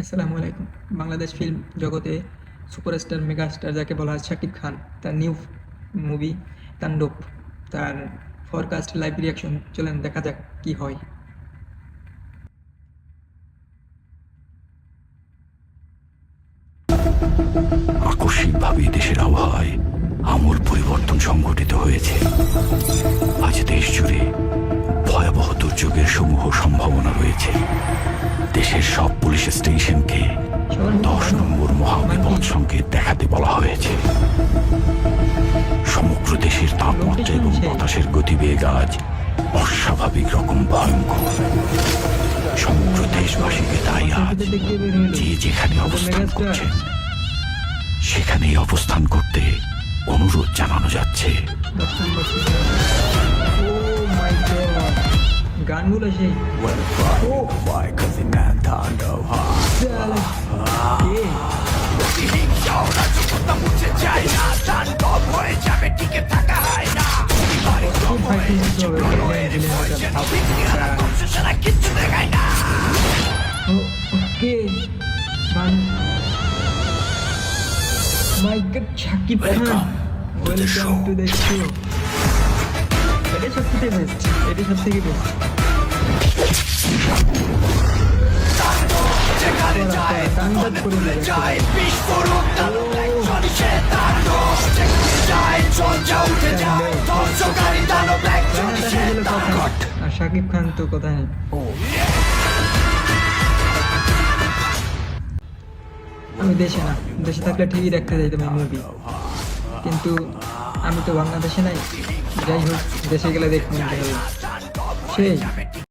আসসালামু আলাইকুম। বাংলাদেশ ফিল্ম জগতে সুপারস্টার, মেগাস্টার যাকে বলা হয় শাকিব খান, তার নিউ মুভি তাণ্ডব, তার ফরকাস্ট লাইভ রিয়াকশন চলেন দেখা যাক কি হয়। আকস্মিকভাবে দেশের আবহাওয়ায় আমূল পরিবর্তন সংঘটিত দেশের সব পুলিশ স্টেশনকে দশ নম্বর মহাবিপদ সংকেত দেখাতে বলা হয়েছে। সমগ্র দেশের তাপমাত্রা এবং বাতাসের গতিবেগ আজ অস্বাভাবিক রকম ভয়ঙ্কর। সমগ্র দেশবাসীকে তাই আজ যে যেখানে অবস্থান। করছেন সেখানেই অবস্থান করতে অনুরোধ জানানো যাচ্ছে। গানগুলো সেই। খুব fighting করতে হবে, villain, villain একটা ভাব। ও, ওকে গান my god Shakib Khan Welcome to the welcome show. To এটা সব থেকে বেস্ট এটা সব থেকে বেস্ট তাণ্ডব করে দেবে আর শাকিব খান তো কোথায়? নেই আমি দেশে না দেশে থাকলে ঠিকই দেখতে যাইতাম এই মুভি কিন্তু আমি তো বাংলাদেশে নাই। যাই হোক দেশে গেলে দেখব। সেই।